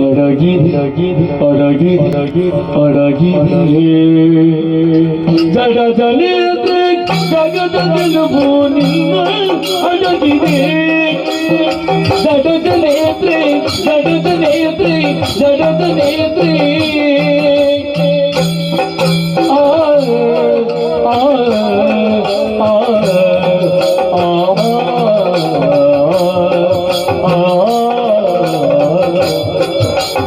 ಅಡಗಿ ಅಡಗಿ ಅಡಗಿ ಅಡಗಿ ಜಗದಲ್ಲಿ ಜಗದ ಗೆಲುವು ನಿನ್ನ ಅಡಗಿದೆ ಜಗದ ನೇತ್ರೆ ಜಗದ ನೇತ್ರೆ ಜಗದ ನೇತ್ರೆ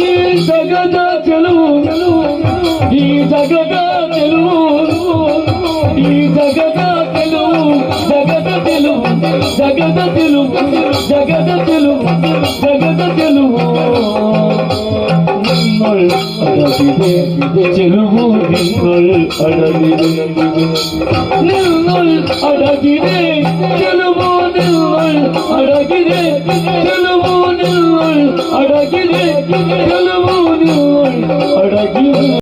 ఈ జగద తెలుగు ఈ జగద తెలుగు ఈ జగద తెలుగు జగద తెలుగు జగద తెలుగు జగద తెలుగు జగద తెలుగు. அழகிலே செருவூர் நீங்கள் அழகிலே நீங்கள் அழகிலே செருவோ நீங்கள் அழகிலே செருவோ நீங்கள் அழகிலே செருவோ